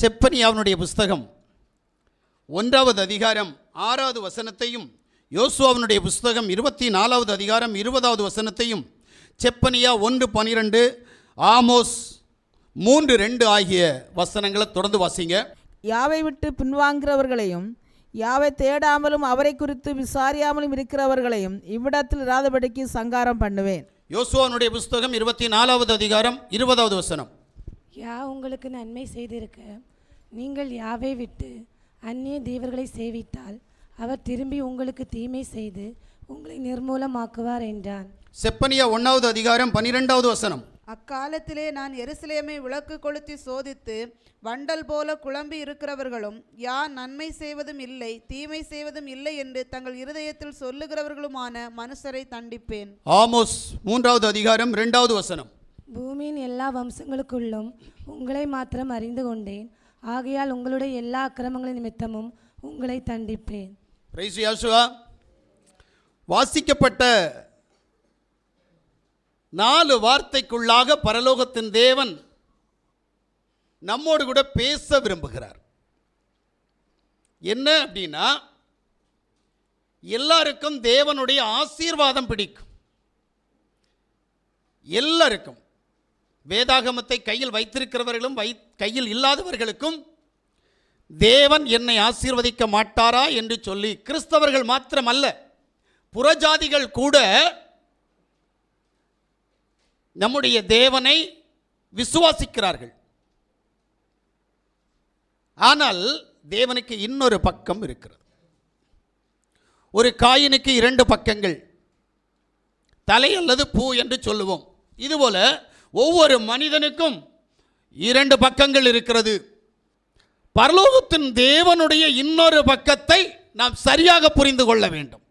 செப்பனியாவினுடைய புஸ்தகம். ஒன்றாவது அதிகாரம் ஆறாவது வசனத்தையும் யோசுவாவினுடைய புஸ்தகம் இருபத்தி நாலாவது அதிகாரம் இருபதாவது வசனத்தையும் செப்பனியா ஒன்று பனிரெண்டு ஆமோஸ் மூன்று ரெண்டு ஆகிய வசனங்களை தொடர்ந்து வாசிங்க. யாவை விட்டு பின்வாங்கிறவர்களையும் யாவை தேடாமலும் அவரை குறித்து விசாரியாமலும் இருக்கிறவர்களையும் இவ்விடத்தில் இராதபடிக்கு சங்காரம் பண்ணுவேன். யோசுவாவினுடைய புஸ்தகம் இருபத்தி நாலாவது அதிகாரம் இருபதாவது வசனம். யா உங்களுக்கு நன்மை செய்திருக்க. நீங்கள் யாவை விட்டு அந்நிய தேவர்களை சேவித்தால் அவர் திரும்பி உங்களுக்கு தீமை செய்து உங்களை நிர்மூலமாக்குவார் என்றான். செப்பனியா ஒன்றாவது அதிகாரம் பன்னிரெண்டாவது வசனம். அக்காலத்திலே நான் எருசலேமை விளக்கு கொளுத்தி சோதித்து வண்டல் போல குழம்பி இருக்கிறவர்களும் யார் நன்மை செய்வதும் இல்லை தீமை செய்வதும் இல்லை என்று தங்கள் இருதயத்தில் சொல்லுகிறவர்களுமான மனுஷரை தண்டிப்பேன். ஆமோஸ் மூன்றாவது அதிகாரம் ரெண்டாவது வசனம். பூமியின் எல்லா வம்சங்களுக்குள்ளும் உங்களை மாத்திரம் அறிந்து கொண்டேன். ஆகையால் உங்களுடைய எல்லா அக்கிரமங்களின் நிமித்தமும் உங்களை தண்டிப்பேன். யாசுவா வாசிக்கப்பட்ட நாலு வார்த்தைக்குள்ளாக பரலோகத்தின் தேவன் நம்மோடு கூட பேச விரும்புகிறார். என்ன அப்படின்னா எல்லாருக்கும் தேவனுடைய ஆசீர்வாதம் பிடிக்கும். எல்லாருக்கும். வேதாகமத்தை கையில் வைத்திருக்கிறவர்களும் வை கையில் இல்லாதவர்களுக்கும் தேவன் என்னை ஆசீர்வதிக்க மாட்டாரா என்று சொல்லி கிறிஸ்தவர்கள் மாத்திரமல்ல புறஜாதிகள் கூட நம்முடைய தேவனை விசுவாசிக்கிறார்கள். ஆனால் தேவனுக்கு இன்னொரு பக்கம் இருக்கிறது. ஒரு காயினுக்கு இரண்டு பக்கங்கள் தலை அல்லது பூ என்று சொல்லுவோம். இதுபோல ஒவ்வொரு மனிதனுக்கும் இரண்டு பக்கங்கள் இருக்கிறது. பரலோகத்தின் தேவனுடைய இன்னொரு பக்கத்தை நாம் சரியாக புரிந்து கொள்ள வேண்டும்.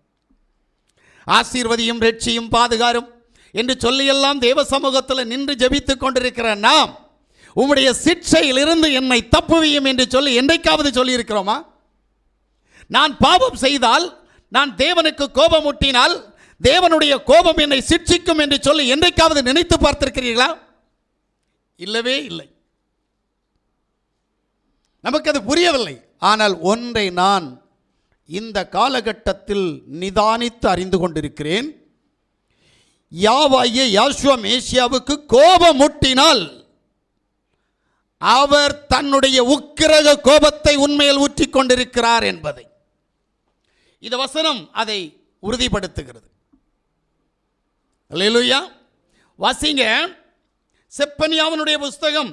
ஆசீர்வதியும் ரெட்சியும் பாதுகாரும் என்று சொல்லியெல்லாம் தேவ சமூகத்தில் நின்று ஜெபித்துக் கொண்டிருக்கிற நாம் உம்முடைய சிக்ஷையிலிருந்து என்னை தப்புவியும் என்று சொல்லி என்றைக்காவது சொல்லியிருக்கிறோமா? நான் பாவம் செய்தால் நான் தேவனுக்கு கோபமூட்டினால் தேவனுடைய கோபம் என்னை சிட்சிக்கும் என்று சொல்லி என்றைக்காவது நினைத்து பார்த்திருக்கிறீர்களா? இல்லவே இல்லை. நமக்கு அது புரியவில்லை. ஆனால் ஒன்றை நான் இந்த காலகட்டத்தில் நிதானித்து அறிந்து கொண்டிருக்கிறேன். யாவாகிய யாஷ்வா மேசியாவுக்கு கோபமூட்டினால் அவர் தன்னுடைய உக்கிரக கோபத்தை உண்மையில் ஊற்றிக் கொண்டிருக்கிறார் என்பதை. இந்த வசனம் அதை உறுதிப்படுத்துகிறது. அல்லேலூயா வாசிங்க. செப்பனியாவனுடைய புஸ்தகம்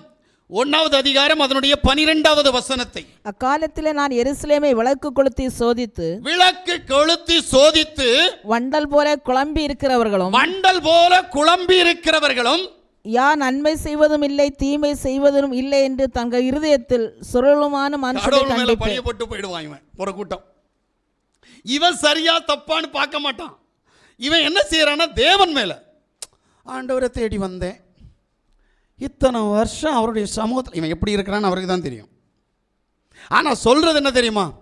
ஒன்றாவது அதிகாரம் அதனுடைய பனிரெண்டாவது வசனத்தை. அக்காலத்திலே நான் எருசலேமை விளக்கு கொளுத்தி சோதித்து விளக்கு கொளுத்தி சோதித்து வண்டல் போல குழம்பி இருக்கிறவர்களும் மண்டல் போல குழம்பி இருக்கிறவர்களும் யா நன்மை செய்வதும் இல்லை தீமை செய்வதும் இல்லை என்று தங்கள் இருதயத்தில் தண்டிப்பேன். பழிய போட்டு போயிடுவான் இவன். ஒரு கூட்டம். இவன் சரியா தப்பான்னு பார்க்க மாட்டான். இவன் என்ன செய்கிறான்னா தேவன் மேலே. ஆண்டவரை தேடி வந்தேன். இத்தனை வருஷம் அவருடைய சமூகத்தில் இவன் எப்படி இருக்கிறான்னு அவருக்கு தான் தெரியும். ஆனால் சொல்கிறது என்ன தெரியுமா?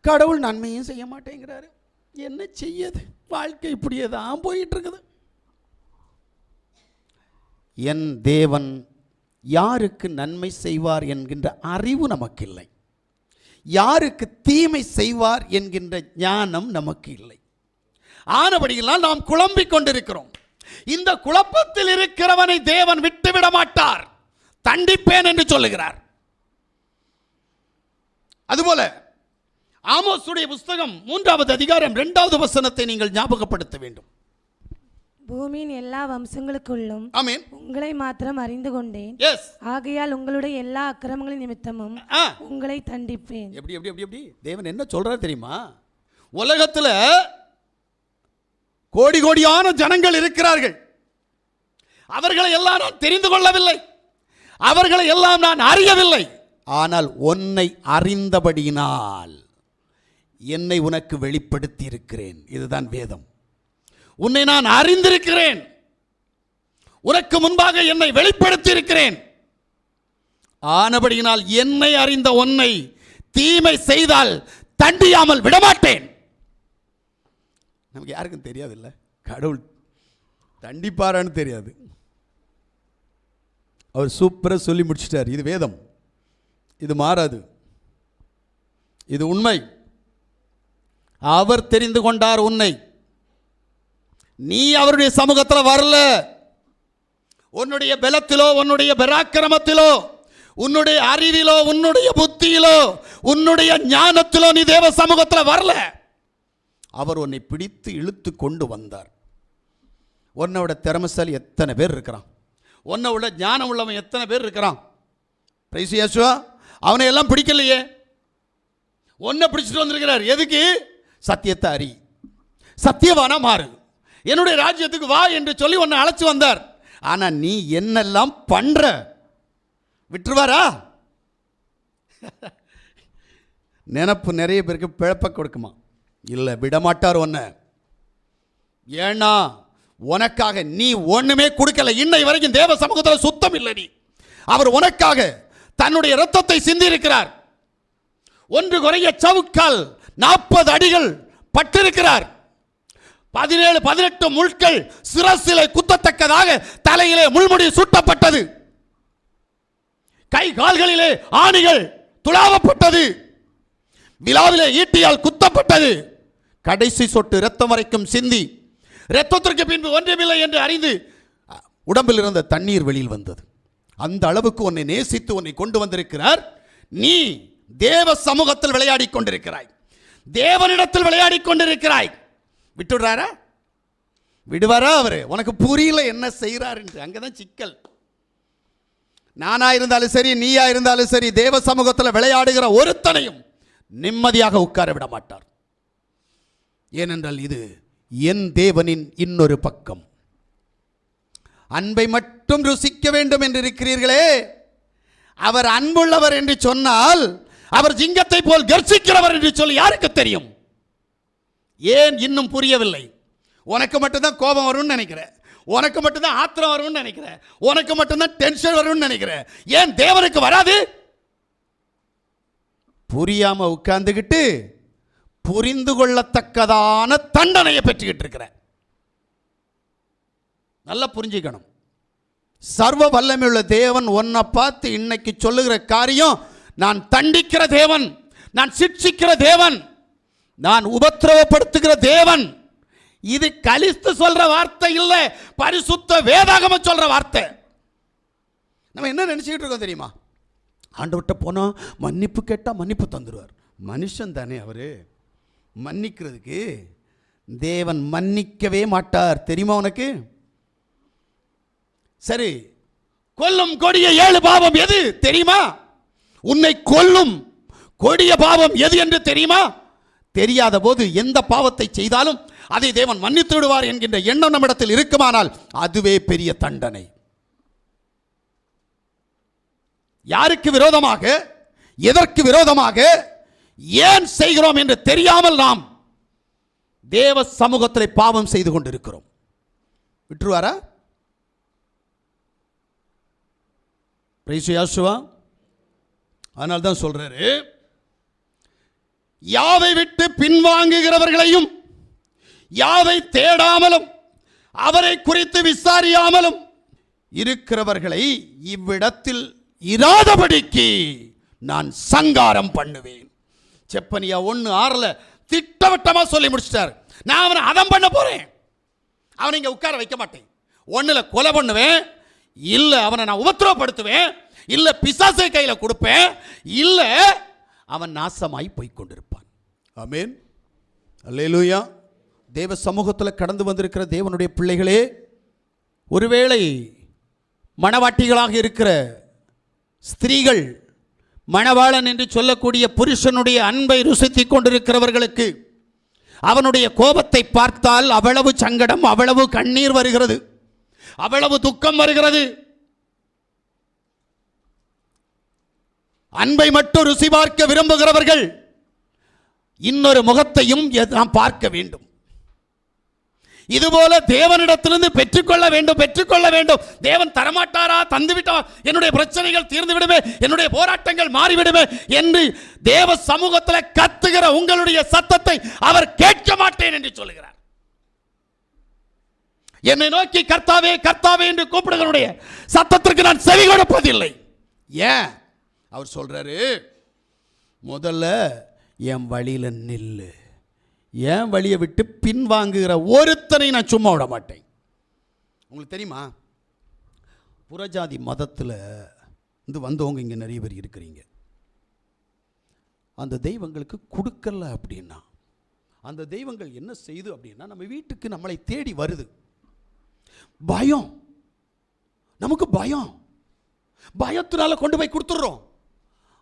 கடவுள் நன்மையும் செய்ய மாட்டேங்கிறாரு. என்ன செய்யது? வாழ்க்கை இப்படியே தான் போயிட்டுருக்குது. என் தேவன் யாருக்கு நன்மை செய்வார் என்கின்ற அறிவு நமக்கு இல்லை. யாருக்கு தீமை செய்வார் என்கின்ற ஞானம் நமக்கு இல்லை. ஆனபடியெல்லாம் நாம் குழம்பிக் கொண்டிருக்கிறோம். இந்த குழப்பத்தில் இருக்கிறவனை தேவன் விட்டுவிட மாட்டார். தண்டிப்பேன் என்று சொல்லுகிறார். அதுபோல ஆமோஸுடைய புஸ்தகம் மூன்றாவது அதிகாரம் இரண்டாவது வசனத்தை நீங்கள் ஞாபகப்படுத்த வேண்டும். பூமியின் எல்லா வம்சங்களுக்குள்ளும் ஆமீன். உங்களை மாத்திரம் அறிந்து கொண்டேன். எஸ் ஆகையால் உங்களுடைய எல்லா அக்கிரமங்களின் நிமித்தமும் உங்களை தண்டிப்பேன். எப்படி எப்படி எப்படி எப்படி? தேவன் என்ன சொல்றாரு தெரியுமா? உலகத்துல கோடி கோடியான ஜனங்கள் இருக்கிறார்கள். அவர்களை எல்லாம் நான் தெரிந்து கொள்ளவில்லை. அவர்களை எல்லாம் நான் அறியவில்லை. ஆனால் உன்னை அறிந்தபடியினால் என்னை உனக்கு வெளிப்படுத்தி இருக்கிறேன் இதுதான் வேதம். உன்னை நான் அறிந்திருக்கிறேன். உனக்கு முன்பாக என்னை வெளிப்படுத்தி இருக்கிறேன் ஆனபடியினால் என்னை அறிந்த உன்னை தீமை செய்தால் தண்டியாமல் விடமாட்டேன். நமக்கு யாருக்கும் தெரியாதுல்ல? கடவுள் தண்டிப்பாரான்னு தெரியாது. அவர் சூப்பராக சொல்லி முடிச்சிட்டார். இது வேதம். இது மாறாது. இது உண்மை. அவர் தெரிந்து கொண்டார் உன்னை. நீ அவருடைய சமூகத்தில் வரல. உன்னுடைய பலத்திலோ உன்னுடைய பராக்கிரமத்திலோ உன்னுடைய அறிவிலோ உன்னுடைய புத்தியிலோ உன்னுடைய ஞானத்திலோ நீ தேவ சமூகத்தில் வரல. அவர் உன்னை பிடித்து இழுத்து கொண்டு வந்தார். உன்னோட திறமசாலி எத்தனை பேர் இருக்கிறான்? உன்னை உள்ள ஞானம் உள்ளவன் எத்தனை பேர் இருக்கிறான்? பிரைஸ் இயேசுவா. அவனை எல்லாம் பிடிக்கலையே. ஒன்றை பிடிச்சிட்டு வந்திருக்கிறார். எதுக்கு? சத்தியத்தை அறி. சத்தியவானா மாறு. என்னுடைய ராஜ்யத்துக்கு வா என்று சொல்லி உன்னை அழைச்சி வந்தார். ஆனால் நீ என்னெல்லாம் பண்ற? விட்டுருவாரா? நினப்பு நிறைய பேருக்கு பிழப்ப கொடுக்குமா? இல்லை விடமாட்டார் உன்னை. ஏன்னா உனக்காக நீ ஒன்றுமே கொடுக்கல. இன்னை வரைக்கும் தேவ சமூகத்தில் சுத்தம் இல்லை நீ. அவர் உனக்காக தன்னுடைய ரத்தத்தை சிந்தி இருக்கிறார் ஒன்று குறைய சவுக்கால் நாற்பது அடிகள் பட்டிருக்கிறார். பதினேழு பதினெட்டு முள்கள் சிரசிலை குத்தத்தக்கதாக தலையிலே முள்முடி சூட்டப்பட்டது. கை கால்களிலே ஆணிகள் துளாவப்பட்டது. விழாவிலே ஈட்டியால் குத்தப்பட்டது. கடைசி சொட்டு இரத்தம் வரைக்கும் சிந்தி. இரத்தத்திற்கு பின்பு ஒன்றுமில்லை என்று அறிந்து உடம்பில் இருந்த தண்ணீர் வெளியில் வந்தது. அந்த அளவுக்கு உன்னை நேசித்து உன்னை கொண்டு வந்திருக்கிறார். நீ தேவ சமூகத்தில் விளையாடி கொண்டிருக்கிறாய். தேவனிடத்தில் விளையாடி கொண்டிருக்கிறாய். விட்டுடுறாரா? விடுவாரா அவரு? உனக்கு புரியல என்ன செய்கிறார் என்று. அங்கதான் சிக்கல். நானா இருந்தாலும் சரி நீயா இருந்தாலும் சரி தேவ சமூகத்தில் விளையாடுகிற ஒருத்தனையும் நிம்மதியாக உட்கார விட மாட்டார். ஏனென்றால் இது என் தேவனின் இன்னொரு பக்கம். அன்பை மட்டும் ருசிக்க வேண்டும் என்று இருக்கிறீர்களே. அவர் அன்புள்ளவர் என்று சொன்னால் அவர் ஜிங்கத்தை போல் கர்சிக்கிறவர் என்று சொல்லி யாருக்கு தெரியும்? ஏன் இன்னும் புரியவில்லை? உனக்கு மட்டும்தான் கோபம் வரும்னு நினைக்கிறேன். உனக்கு மட்டும்தான் ஆத்திரம் வரும்னு நினைக்கிறேன். உனக்கு மட்டும்தான் டென்ஷன் வரும்னு நினைக்கிறேன். ஏன் தேவனுக்கு வராது? புரியாம உட்கார்ந்துக்கிட்டு புரிந்து கொள்ளத்தக்கதான தண்டனையை பெற்றுக்கிட்டு இருக்கிறேன். நல்லா புரிஞ்சுக்கணும். சர்வ வல்லமையுள்ள தேவன் உன்னை பார்த்து இன்னைக்கு சொல்லுகிற காரியம் நான் தண்டிக்கிற தேவன் நான் சிக்ஷிக்கிற தேவன் நான் உபத்திரவப்படுத்துகிற தேவன். இது கலிஸ்து சொல்ற வார்த்தை இல்லை பரிசுத்த வேதாகம சொல்ற வார்த்தை. நம்ம என்ன நினைச்சுக்கிட்டு இருக்கோம் தெரியுமா? ஆண்டவர்கிட்ட போனால் மன்னிப்பு கேட்டால் மன்னிப்பு தந்துடுவார் மனுஷன் தானே அவர். மன்னிக்கிறதுக்கு. தேவன் மன்னிக்கவே மாட்டார். தெரியுமா உனக்கு? சரி. கொல்லும் கொடிய ஏழு பாவம் எது? தெரியுமா? உன்னை கொல்லும் கொடிய பாவம் எது என்று தெரியுமா? தெரியாத போது எந்த பாவத்தை செய்தாலும் அதை தேவன் மன்னித்து விடுவார் என்கின்ற எண்ணம் நம்மிடத்தில் இருக்குமானால் அதுவே பெரிய தண்டனை. யாருக்கு விரோதமாக? எதற்கு விரோதமாக? ஏன் செய்கிறோம் என்று தெரியாமல் நாம் தேவ சமூகத்தில் பாவம் செய்து கொண்டிருக்கிறோம். விட்டுருவாரா? பிரைசுவா அதனால தான் சொல்றாரு யாவை விட்டு பின்வாங்குகிறவர்களையும் யாவை தேடாமலும் அவரை குறித்து விசாரியாமலும் இருக்கிறவர்களை இவ்விடத்தில் இராதபடிக்கு நான் சங்காரம் பண்ணுவேன். செப்பனியா ஒன்று ஆறில் திட்டவட்டமாக சொல்லி முடிச்சிட்டார். நான் அவனை அதம் பண்ண போகிறேன் அவனை இங்கே உட்கார வைக்க மாட்டேன். ஒன்றில் கொலை பண்ணுவேன் இல்லை அவனை நான் உபத்திரவப்படுத்துவேன் இல்லை பிசாசை கையில் கொடுப்பேன் இல்லை அவன் நாசமாய் போய் கொண்டிருப்பான். ஆமேன். அல்லேலூயா. தேவ சமூகத்தில் கடந்து வந்திருக்கிற தேவனுடைய பிள்ளைகளே ஒருவேளை மணவாட்டிகளாக இருக்கிற ஸ்திரீகள் மணவாளன் என்று சொல்லக்கூடிய புருஷனுடைய அன்பை ருசித்துக் கொண்டிருக்கிறவர்களுக்கு அவனுடைய கோபத்தை பார்த்தால் அவ்வளவு சங்கடம் அவ்வளவு கண்ணீர் வருகிறது. அவ்வளவு துக்கம் வருகிறது. அன்பை மட்டும் ருசி பார்க்க விரும்புகிறவர்கள் இன்னொரு முகத்தையும் நாம் பார்க்க வேண்டும். இதுபோல தேவனிடத்திலிருந்து பெற்றுக்கொள்ள வேண்டும் பெற்றுக்கொள்ள வேண்டும். தேவன் தரமாட்டாரா? தந்துவிட்டா? என்னுடைய பிரச்சனைகள் தீர்ந்து விடுமே? என்னுடைய போராட்டங்கள் மாறிவிடுமே? என்று தேவ சமூகத்தில் கத்துகிற உங்களுடைய சத்தத்தை அவர் கேட்க மாட்டேன் என்று சொல்லுகிறார். என்னை நோக்கி கர்த்தாவே கர்த்தாவே என்று கூப்பிடுகளுடைய சத்தத்திற்கு நான் செவி கொடுப்பதில்லை. ஏன்? அவர் சொல்றாரு முதல்ல என் வழியில நில்லு. என் வழியை விட்டு பின்வாங்குகிற ஒருத்தனை நான் சும்மா விட மாட்டேன். உங்களுக்கு தெரியுமா? புறஜாதி மதத்தில் இருந்து வந்தவங்க இங்கே நிறைய பேர் இருக்கிறீங்க. அந்த தெய்வங்களுக்கு கொடுக்கல அப்படின்னா அந்த தெய்வங்கள் என்ன செய்து அப்படின்னா நம்ம வீட்டுக்கு நம்மளை தேடி வருது. பயம். நமக்கு பயம். பயத்தினால கொண்டு போய் கொடுத்துடுறோம்.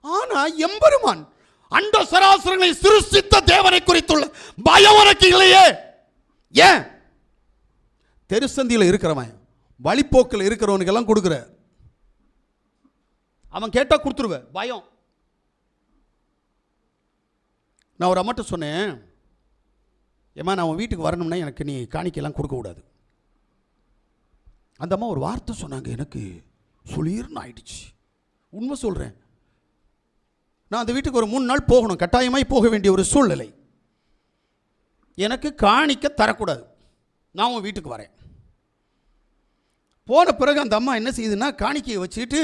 ஆனால் எம்பெருமான் அண்ட சராசரங்களை சிருஷ்டித்த தேவனை குறித்துள்ள பயம் உனக்கு இல்லையே. ஏன்? தெருசந்தியில் இருக்கிறவன் வழிப்போக்கில் இருக்கிறவனுக்கெல்லாம் கொடுக்குற. அவன் கேட்டால் கொடுத்துருவ பயம். நான் ஒரு அம்மாட்ட சொன்னேன் ஏம்மா நான் உன் வீட்டுக்கு வரணும்னா எனக்கு நீ காணிக்கையெல்லாம் கொடுக்கக்கூடாது அந்த அம்மா ஒரு வார்த்தை சொன்னாங்க எனக்கு சொல்லிருன்னு ஆயிடுச்சு. உண்மை சொல்கிறேன் நான் அந்த வீட்டுக்கு ஒரு மூணு நாள் போகணும். கட்டாயமாய் போக வேண்டிய ஒரு சூழ்நிலை. எனக்கு காணிக்க தரக்கூடாது. நான் உன் வீட்டுக்கு வரேன். போன பிறகு அந்த அம்மா என்ன செய்யுதுன்னா காணிக்கையை வச்சுட்டு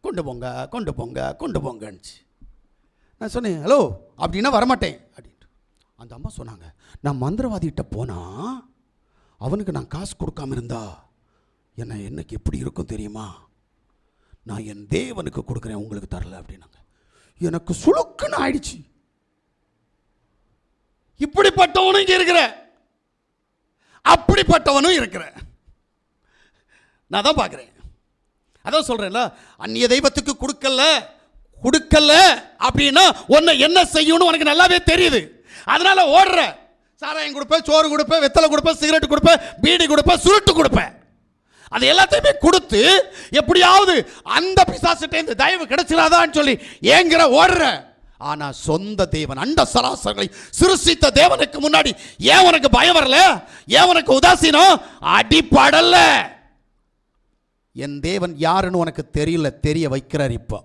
கொண்டு போங்க கொண்டு போங்க கொண்டு போங்கன்னுச்சு. நான் சொன்னேன் ஹலோ அப்படின்னா வரமாட்டேன். அப்படின்ட்டு. அந்த அம்மா சொன்னாங்க நான் மந்திரவாதிகிட்ட போனால் அவனுக்கு நான் காசு கொடுக்காம இருந்தா என்ன என்னைக்கு எப்படி இருக்கும் தெரியுமா? நான் என் தேவனுக்கு கொடுக்குறேன் உங்களுக்கு தரல அப்படின்னாங்க. எனக்கு சுளுக்குன்னு ஆயிடுச்சு. இப்படிப்பட்டவனும் இங்கே இருக்கிற. அப்படிப்பட்டவனும் இருக்கிற. நான் தான் பார்க்குறேன். அதான் சொல்கிறேன்ல அந்நிய தெய்வத்துக்கு கொடுக்கல கொடுக்கல அப்படின்னா உன்னை என்ன செய்யணும்னு உனக்கு நல்லாவே தெரியுது. அதனால ஓடுற. சாராயம் கொடுப்பேன் சோறு கொடுப்பேன் வெத்தலை கொடுப்பேன் சிகரெட் கொடுப்பேன் பீடி கொடுப்பேன் சுருட்டு கொடுப்பேன். அது எல்லாத்தையுமே கொடுத்து எப்படியாவது அந்த பிசாசிட்ட இந்த தயவு கிடைச்சிடாதான்னு சொல்லி ஏங்கிற ஓடுற. ஆனா சொந்த தேவன் அண்ட சராசரங்களை சிருஷித்த தேவனுக்கு முன்னாடி ஏன் உனக்கு பயம் வரல? ஏன் உனக்கு உதாசீனம்? அடிப்படல. என் தேவன் யாருன்னு உனக்கு தெரியல தெரிய வைக்கிறார் இப்போ.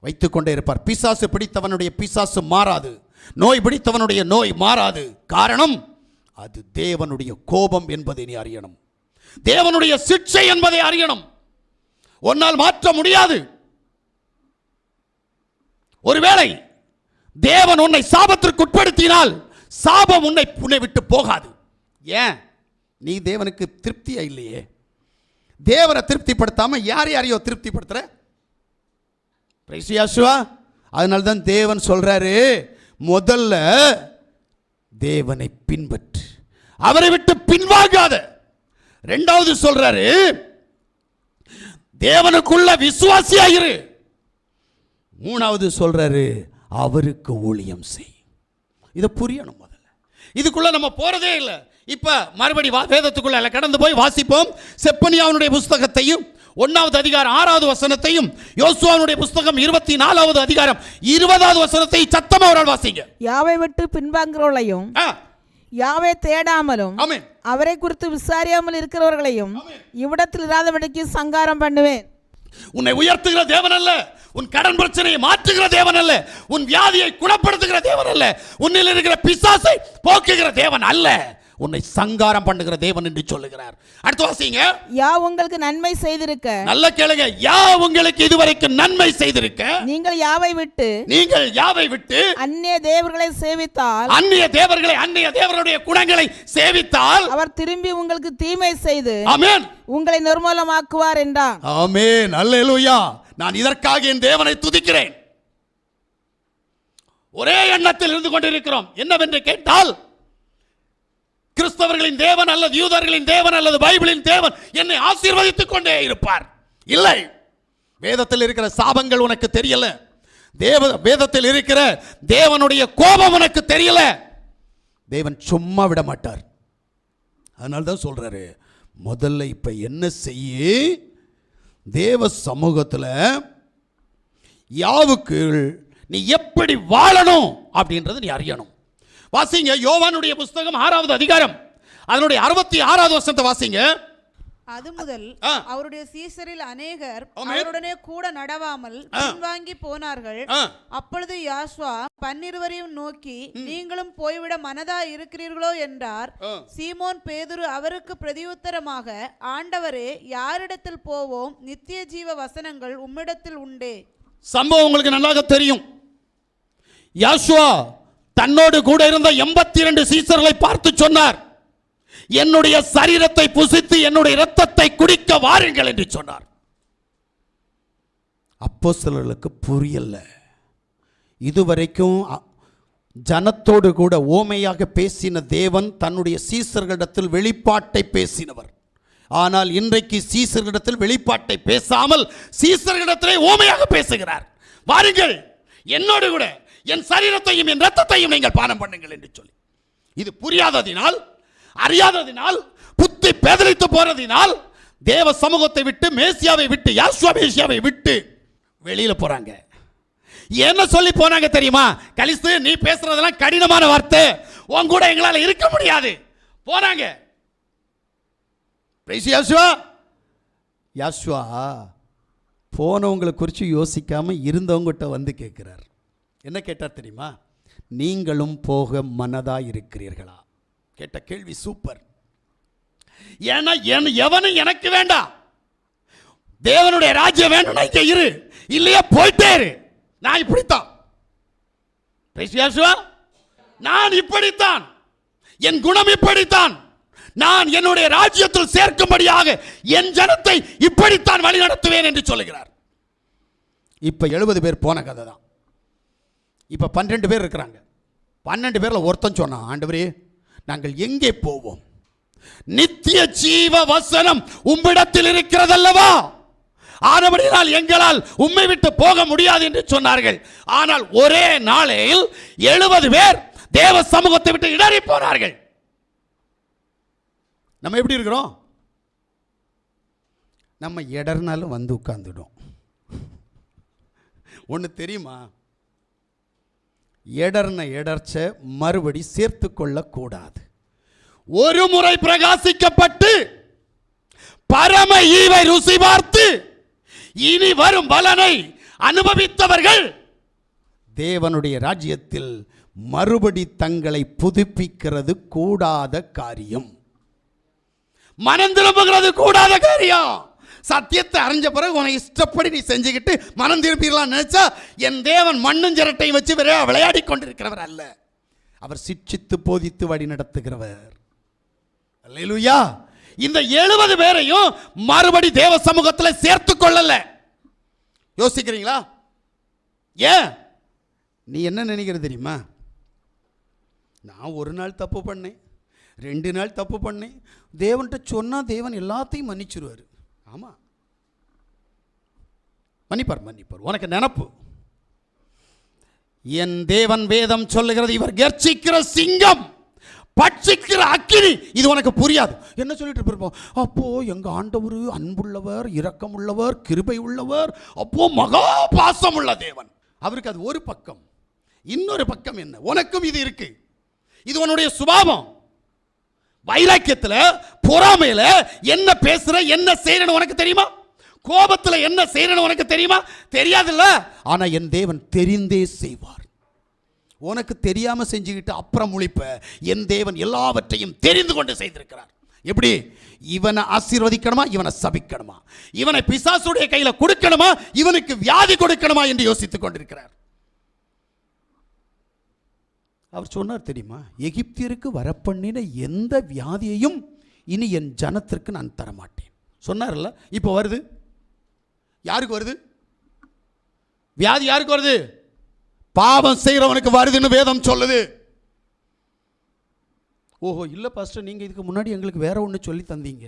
வைத்துக்கொண்டே இருப்பார். பிசாசு பிடித்தவனுடைய பிசாசு மாறாது. நோய் பிடித்தவனுடைய நோய் மாறாது. காரணம் அது தேவனுடைய கோபம் என்பதை நீ அறியணும். தேவனுடைய சிக்ஷை என்பதை அறியணும். உன்னால் மாற்ற முடியாது. ஒருவேளை தேவன் உன்னை சாபத்திற்கு உட்படுத்தினால் சாபம் உன்னை உன்னை விட்டு போகாது. ஏன்? நீ தேவனுக்கு திருப்தியா இல்லையே? தேவனை திருப்திப்படுத்தாம யார் யாரையோ திருப்திப்படுத்துற? பிரைசியாசுவா அதனால தான் தேவன் சொல்றாரு முதல்ல தேவனை பின்பற்று. அவரை விட்டு பின்வாங்காத. ரெண்டாவது சொல்றாரு தேவனுக்குள்ள விசுவாசியாயிரு மூணாவது சொல்றாரு அவருக்கு ஊழியம் செய். இதை புரியணும் முதல்ல. இதுக்குள்ள நம்ம போறதே இல்லை. இப்ப மறுபடி வா வேதத்துக்குள்ள கடந்து போய் வாசிப்போம். செப்பனியாவுடைய புஸ்தகத்தையும் ஒன்னாவது அதிகாரம் ஆறாவது வசனத்தையும் யோசுவாவுடைய புஸ்தகம் இருபத்தி நாலாவது அதிகாரம் இருபதாவது வசனத்தை சத்தமா ஒரு வாசிங்க. யாவை விட்டு பின்வாங்குறவர்களையும் ஆ, யாவை தேடாமலும் அவரை குறித்து விசாரியாமல் இருக்கிறவர்களையும் இவ்விடத்தில் இராதபடிக்கு சங்காரம் பண்ணுவேன். உன்னை உயர்த்துகிற தேவன் அல்ல. உன் கடன் பிரச்சனையை மாற்றுகிற தேவன் அல்ல. உன் வியாதியை குணப்படுத்துகிற தேவன் அல்ல. உன்னில் இருக்கிற பிசாசை போக்குகிற தேவன் அல்ல. உன்னை சங்காரம் பண்ணுகிற தேவன் என்று சொல்லுகிறார். அடுத்து வாசிங்க. யா உங்களுக்கு நன்மை செய்திருக்க. நல்ல கேளுங்க. யா உங்களுக்கு இதுவரைக்கும் நன்மை செய்திருக்க. நீங்கள் யாவை விட்டு? நீங்கள் யாவை விட்டு? அந்நிய தேவர்களை சேவித்தால். அந்நிய தேவர்களை அந்நிய தேவருடைய குணங்களை சேவித்தால். அவர் திரும்பி உங்களுக்கு தீமை செய்து ஆமென். உங்களை நிர்மூலமாக்குவார் என்றான் ஆமென். அல்லேலூயா. நான் இதற்காக என் தேவனை துதிக்கிறேன். ஒரே எண்ணத்தில் இருந்து கொண்டிருக்கிறோம். என்னவென்று கேட்டால் கிறிஸ்தவர்களின் தேவன் அல்லது யூதர்களின் தேவன் அல்லது பைபிளின் தேவன் என்னை ஆசீர்வதித்துக் கொண்டே இருப்பார். இல்லை. வேதத்தில் இருக்கிற சாபங்கள் உனக்கு தெரியல. தேவ வேதத்தில் இருக்கிற தேவனுடைய கோபம் உனக்கு தெரியல. தேவன் சும்மா விட மாட்டார். அதனால தான் சொல்றாரு முதல்ல இப்ப என்ன செய்ய? தேவ சமூகத்தில் யாவுக்கு நீ எப்படி வாழணும்? அப்படின்றத நீ அறியணும். வாசிங்க யோவானுடைய புஸ்தகம் ஆறாவது அதிகாரம். அதனுடைய அறுபத்தி ஆறாவது வருஷத்தை வாசிங்க. அது முதல். அவருடைய சீசரில் அநேகர். அவருடனே கூட நடவாமல் பின்வாங்கி போனார்கள். அப்பொழுது யாஸ்வா பன்னிருவரையும் நோக்கி நீங்களும் போய்விட மனதா இருக்கிறீர்களோ? என்றார். சீமோன் பேதுரு அவருக்கு பிரதியுத்தரமாக ஆண்டவரே யாரிடத்தில் போவோம்? நித்திய ஜீவ வசனங்கள் உம்மிடத்தில் உண்டே. சம்பவம் உங்களுக்கு நல்லாக தெரியும். யாஷுவா தன்னோடு கூட இருந்த எண்பத்தி இரண்டு சீசர்களை பார்த்து சொன்னார் என்னுடைய சரீரத்தை புசித்து என்னுடைய இரத்தத்தை குடிக்க வாருங்கள் என்று சொன்னார். அப்போ சிலர்களுக்கு புரியல. இதுவரைக்கும் ஜனத்தோடு கூட ஓமையாக பேசின தேவன் தன்னுடைய சீசர்களிடத்தில் வெளிப்பாட்டை பேசினவர். ஆனால் இன்றைக்கு சீசர்களிடத்தில் வெளிப்பாட்டை பேசாமல் சீசர்களிடத்திலே ஓமையாக பேசுகிறார். வாருங்கள் என்னோடு கூட என் சரீரத்தையும் என் ரத்தத்தையும் நீங்கள் பானம் பண்ணுங்கள் என்று சொல்லி. இது புரியாததினால் அறியாததினால் புத்தி பேதலித்து போறதினால் தேவ சமூகத்தை விட்டு மேசியாவை விட்டு யாஸ்வா மேசியாவை விட்டு வெளியில போறாங்க. என்ன சொல்லி போனாங்க தெரியுமா? கலிஸ்து நீ பேசுறதெல்லாம் கடினமான வார்த்தை. உன் கூட எங்களால் இருக்க முடியாது. போனாங்க Praise யாசுவா. யாசுவா போனவங்களை குறித்து யோசிக்காமல் இருந்தவங்ககிட்ட வந்து கேட்குறாரு என்ன கேட்டார் தெரியுமா? நீங்களும் போக மனதாக இருக்கிறீர்களா கேட்ட கேள்வி சூப்பர். ஏன்னா என் எவனும் எனக்கு வேண்டாம் தேவனுடைய ராஜ்யம் வேணும்னா இங்க இரு. இல்லையா போயிட்டே இரு. நான் இப்படித்தான். நான் இப்படித்தான். என் குணம் இப்படித்தான். நான் என்னுடைய ராஜ்யத்தில் சேர்க்கும்படியாக என் ஜனத்தை இப்படித்தான் வழி நடத்துவேன் என்று சொல்லுகிறார். இப்ப எழுபது பேர் போன கதை தான் இப்போ பன்னெண்டு பேர் இருக்கிறாங்க. பன்னெண்டு பேரில் ஒருத்தன் சொன்னான் ஆண்டவரே நாங்கள் எங்கே போவோம்? நித்திய ஜீவ வசனம் உம்மிடத்தில் இருக்கிறதல்லவா? ஆனபடியால் எங்களால் உம்மை விட்டு போக முடியாது என்று சொன்னார்கள். ஆனால் ஒரே நாளில் எழுபது பேர் தேவ சமூகத்தை விட்டு இடறி போனார்கள். நம்ம எப்படி இருக்கிறோம்? நம்ம இடர்னாலும் வந்து உட்கார்ந்துடும் ஒன்று தெரியுமா? எடர்ன எடர்ச்ச மறுபடி சேர்த்து கொள்ளக்கூடாது ஒரு முறை பிரகாசிக்கப்பட்டு பரம ஈவை ருசி பார்த்து இனி வரும் பலனை அனுபவித்தவர்கள் தேவனுடைய ராஜ்யத்தில் மறுபடி தங்களை புதுப்பிக்கிறது கூடாத காரியம். மனம் திரும்புகிறது கூடாத காரியம். சத்தியத்தை அறிஞ்ச பிறகு உனக்கு இஷ்டப்படி நீ செஞ்சுக்கிட்டு மனம் திருப்பிடலாம் நினைச்சா என் தேவன் மண்ணும் சிரட்டையும் வச்சு விளையா விளையாடி கொண்டிருக்கிறவர் அல்ல. அவர் சிக்ஷித்து போதித்து வழி நடத்துகிறவர். அல்லேலூயா. இந்த எழுபது பேரையும் மறுபடி தேவ சமூகத்தில் சேர்த்து கொள்ளல. யோசிக்கிறீங்களா? ஏன்? நீ என்ன நினைக்கிற தெரியுமா? நான் ஒரு நாள் தப்பு பண்ணேன் ரெண்டு நாள் தப்பு பண்ணேன். தேவன்கிட்ட சொன்னால் தேவன் எல்லாத்தையும் மன்னிச்சிருவார். ஆமாம் மன்னிப்பார் மன்னிப்பார். உனக்கு நினப்பு. என் தேவன் வேதம் சொல்லுகிறது இவர் கர்ச்சிக்கிற சிங்கம் பட்சிக்கிற அக்கினி. இது உனக்கு புரியாது. என்ன சொல்லிட்டு இருப்போம் அப்போ எங்க ஆண்டவர் அன்புள்ளவர் இரக்கமுள்ளவர் கிருபை உள்ளவர் அப்போ மகா பாசம் உள்ள தேவன். அவருக்கு அது ஒரு பக்கம். இன்னொரு பக்கம் என்ன? உனக்கும் இது இருக்கு. இது உன்னுடைய சுபாவம். வைராக்கியத்தில் பொறாமையில் என்ன பேசுற என்ன செய்யணும் உனக்கு தெரியுமா? கோபத்தில் என்ன செய்யணும் உனக்கு தெரியுமா? தெரியாதுல்ல? ஆனால் என் தேவன் தெரிந்தே செய்வார். உனக்கு தெரியாமல் செஞ்சுக்கிட்டு அப்புறம் முழிப்ப என் தேவன் எல்லாவற்றையும் தெரிந்து கொண்டு செய்திருக்கிறார். எப்படி? இவனை ஆசீர்வதிக்கணுமா? இவனை சபிக்கணுமா? இவனை பிசாசுடைய கையில் கொடுக்கணுமா? இவனுக்கு வியாதி கொடுக்கணுமா? என்று யோசித்துக் கொண்டிருக்கிறார். அவர் சொன்னார் தெரியுமா? எகிப்தியருக்கு வரப்பண்ணின எந்த வியாதியையும் இனி என் ஜனத்திற்கு நான் தரமாட்டேன். சொன்னார்ல இப்போ வருது? யாருக்கு வருது? வியாதி யாருக்கு வருது? பாவம் செய்கிறவனுக்கு வருதுன்னு வேதம் சொல்லுது. ஓஹோ இல்லை பாஸ்டர் நீங்கள் இதுக்கு முன்னாடி எங்களுக்கு வேற ஒன்று சொல்லி தந்தீங்க.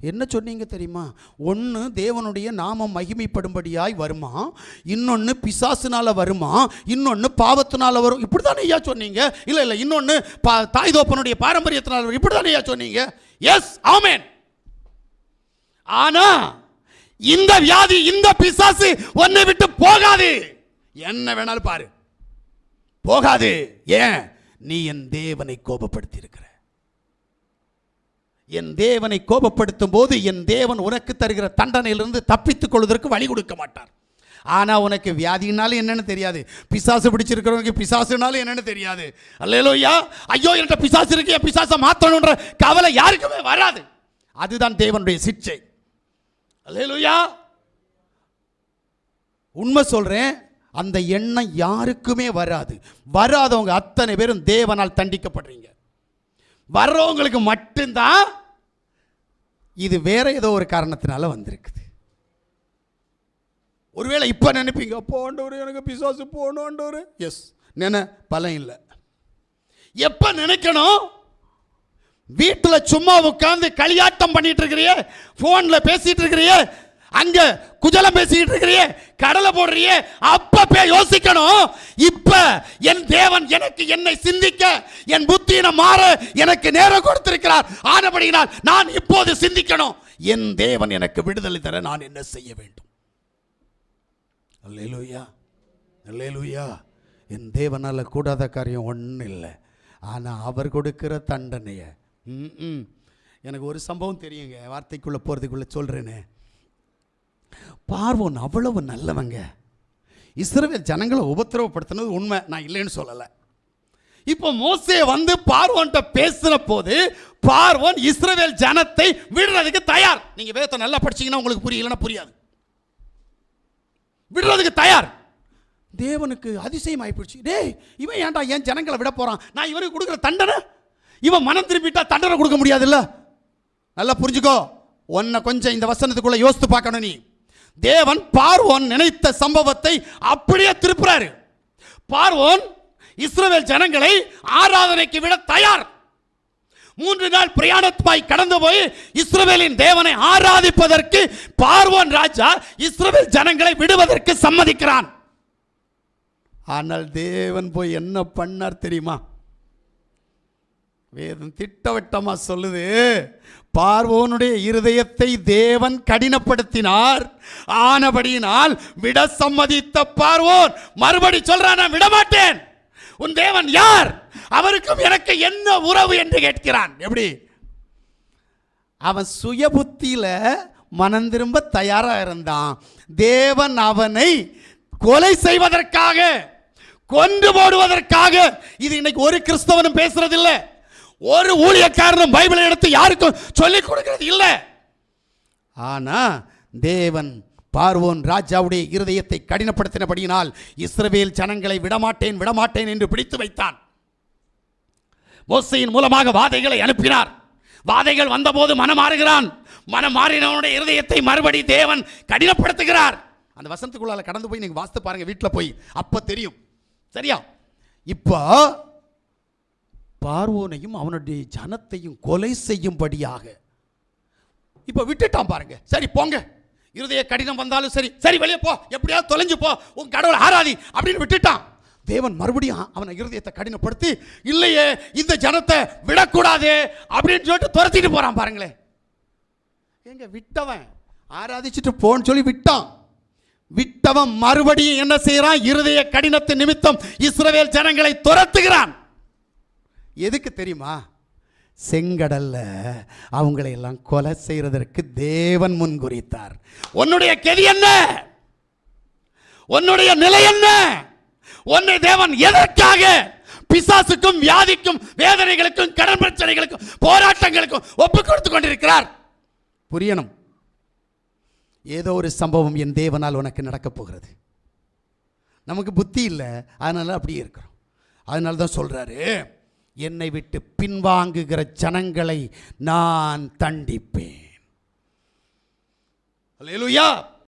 என்ன சொன்னீங்க தெரியுமா? ஒன்று தேவனுடைய நாமம் மகிமைப்படும்படியாய் வருமா? இன்னொன்று பிசாசுனால வருமா? இன்னொன்று பாவத்தினால வரும்? இப்படி தானே ஐயா சொன்னீங்க? இல்லை இல்லை இன்னொன்று பா தாய் தோப்பனுடைய பாரம்பரியத்தினால் வரும். இப்படி தானே ஐயா சொன்னீங்க? எஸ் ஆமேன் ஆனா இந்த வியாதி இந்த பிசாசு உன்னை விட்டு போகாது. என்ன வேணாலும் பாரு. போகாது. ஏன்? நீ என் தேவனை கோபப்படுத்தி இருக்கிற என் தேவனை கோபப்படுத்தும் போது என் தேவன் உனக்கு தருகிற தண்டனையிலிருந்து தப்பித்துக் கொள்வதற்கு வழி கொடுக்க மாட்டார். ஆனால் உனக்கு வியாதினாலும் என்னென்னு தெரியாது. பிசாசு பிடிச்சிருக்கிறவனுக்கு பிசாசுனாலும் என்னென்னு தெரியாது. அல்லேலூயா. ஐயோ என்கிட்ட பிசாசு இருக்கு என் பிசாசை மாற்றணுன்ற கவலை யாருக்குமே வராது. அதுதான் தேவனுடைய சிக்ஷை. அல்லேலூயா. உண்மை சொல்கிறேன் அந்த எண்ணம் யாருக்குமே வராது. வராதவங்க அத்தனை பேரும் தேவனால் தண்டிக்கப்படுறீங்க. வர்றவங்களுக்கு மட்டும்தான் இது வேற ஏதோ ஒரு காரணத்தினால வந்திருக்குது. ஒருவேளை இப்போ நினைப்பீங்க போண்டவர் எனக்கு பிசாசு போகணும் எஸ் நினை பலம் இல்லை. எப்போ நினைக்கணும்? வீட்டில் சும்மா உட்காந்து களியாட்டம் பண்ணிட்டு இருக்கிறிய ஃபோனில் பேசிகிட்டு இருக்கிறியே அங்க குஜலம் பேசிக்கிட்டு இருக்கிறியே கடலை போடுறியே அப்ப பே யோசிக்கணும். இப்ப என் தேவன் எனக்கு என்னை சிந்திக்க என் புத்தியின மாற எனக்கு நேரம் கொடுத்திருக்கிறார். ஆனபடியினால் நான் இப்போது சிந்திக்கணும். என் தேவன் எனக்கு விடுதலை தர நான் என்ன செய்ய வேண்டும்? அல்லேலூயா அல்லேலூயா. என் தேவனால் கூடாத காரியம் ஒன்றும் இல்லை. ஆனால் அவர் கொடுக்கிற தண்டனையை ம், ம். எனக்கு ஒரு சம்பவம் தெரியுங்க. வார்த்தைக்குள்ளே போகிறதுக்குள்ளே சொல்கிறேனே பார்வோன் அவ்வளவு நல்லவங்க. இஸ்ரவேல் ஜனங்களை உபத்திரவப்படுத்தினது உண்மை. நான் இல்லைன்னு சொல்லலை. இப்போ மோசே வந்து பார்வோன்ட்ட பேசுகிற போது பார்வோன் இஸ்ரவேல் ஜனத்தை விடுறதுக்கு தயார். நீங்க வேதத்தை நல்லா படிச்சீங்கன்னா உங்களுக்கு புரியலன்னா புரியாது. விடுறதுக்கு தயார். தேவனுக்கு அதிசயம் ஆயிப்போச்சு. டேய் இவன் ஏன்டா ஏன் ஜனங்களை விட போகிறான் நான் இவருக்கு கொடுக்குற தண்டனை? இவன் மனம் திரும்பிட்டா தண்டனை கொடுக்க முடியாதுல்ல? நல்லா புரிஞ்சுக்கோ. உன்னை கொஞ்சம் இந்த வசனத்துக்குள்ளே யோசித்து பார்க்கணும் நீ. தேவன் பார்வோன் நினைத்த சம்பவத்தை அப்படியே திருப்புறாரு. பார்வோன் இஸ்ரேல் ஜனங்களை ஆராதனைக்கு விட தயார். மூன்று நாள் பிரயாணத்துமாய் கடந்து போய் இஸ்ரவேலின் தேவனை ஆராதிப்பதற்கு பார்வோன் ராஜா இஸ்ரவேல் ஜனங்களை விடுவதற்கு சம்மதிக்கிறான். ஆனால் தேவன் போய் என்ன பண்ணார் தெரியுமா? வேதம் திட்டவட்டமா சொல்லுது. பார்வோனுடைய இருதயத்தை தேவன் கடினப்படுத்தினார். ஆனபடியினால் விட சம்மதித்த பார்வோன் மறுபடி சொல்றான் நான் விடமாட்டேன். உன் தேவன் யார்? அவருக்கும் எனக்கு என்ன உறவு? என்று கேட்கிறான். எப்படி? அவன் சுய புத்தியில மனம் திரும்ப தயாராக இருந்தான். தேவன் அவனை கொலை செய்வதற்காக கொன்று போடுவதற்காக இது இன்னைக்கு ஒரு கிறிஸ்தவனும் பேசுறதில்லை. ஒரு ஊழியக்காரனும் பைபிளை எடுத்து யாருக்கும் சொல்லிக் கொடுக்கிறது இல்லை. ஆனா தேவன் பார்வோன் ராஜாவுடைய இருதயத்தை கடினப்படுத்தினபடியினால் இஸ்ரவேல் ஜனங்களை விடமாட்டேன் விடமாட்டேன் என்று பிடித்து வைத்தான். மோசையின் மூலமாக வாதைகளை அனுப்பினார். வாதைகள் வந்தபோது மனம் மாறுகிறான். மனம் மாறினவனுடைய இருதயத்தை மறுபடி தேவன் கடினப்படுத்துகிறார். அந்த வசனத்துக்குள்ளால கடந்து போய் நீங்கள் வாசித்து பாருங்க வீட்டில் போய் அப்போ தெரியும். சரியா? இப்போ பார்வோனையும் அவனுடைய ஜனத்தையும் கொலை செய்யும்படியாக. இப்போ விட்டுட்டான் பாருங்க. சரி போங்க. இருதய கடினம் வந்தாலும் சரி. சரி வெளியே போ. எப்படியாவது தொலைஞ்சு போ. உன் கடவுளை ஆராதி அப்படின்னு விட்டுட்டான். தேவன் மறுபடியும் அவனை இருதயத்தை கடினப்படுத்தி இல்லையே இந்த ஜனத்தை விடக்கூடாது அப்படின்னு சொல்லிட்டு துரத்திட்டு போறான் பாருங்களேன். எங்க விட்டவன். ஆராதிச்சுட்டு போன்னு சொல்லி விட்டான். விட்டவன் மறுபடியும் என்ன செய்யறான்? இருதய கடினத்தை நிமித்தம் இஸ்ரவேல் ஜனங்களை துரத்துகிறான். எதுக்கு தெரியுமா? செங்கடல்ல அவங்களை எல்லாம் கொலை செய்யறதற்கு தேவன் முன் குறித்தார். உன்னுடைய கெதி என்ன? உன்னுடைய நிலை என்ன? உன்னை தேவன் எதற்காக பிசாசுக்கும் வியாதிக்கும் வேதனைகளுக்கும் கடன் பிரச்சனைகளுக்கும் போராட்டங்களுக்கும் ஒப்பு கொடுத்து கொண்டிருக்கிறார்? புரியணும். ஏதோ ஒரு சம்பவம் என் தேவனால் உனக்கு நடக்கப் போகிறது. நமக்கு புத்தி இல்லை அதனால அப்படியே இருக்கிறோம். அதனால தான் சொல்கிறாரு என்னை விட்டு பின்வாங்குகிற ஜனங்களை நான் தண்டிப்பேன். அல்லேலூயா